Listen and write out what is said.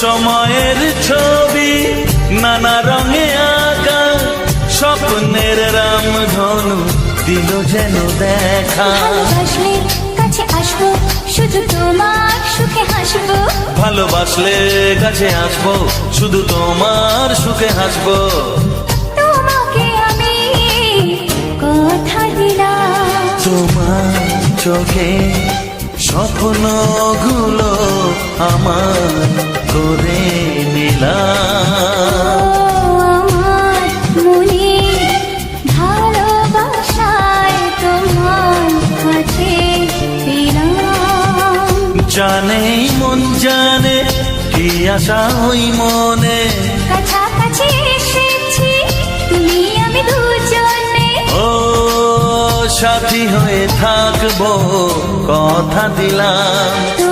সময়ের ছবি নানা রঙে আঁকা স্বপ্নের রাম ধনু দিল যেন দেখা। ভালোবাসলে কাছে আসব শুধু তোমার সুখে হাসবো। ভালোবাসলে কাছে আসব শুধু তোমার সুখে হাসবো। তোমাকে আমি কথা দিলাম। তোমার চোখে স্বপ্নগুলো আমার করে পেলাম জানে মন জানে কি আশা ওই মনে। কাছাকাছি এসেছি তুমি আমি দুজনে। ও সাথী হয়ে থাকব কথা দিলাম।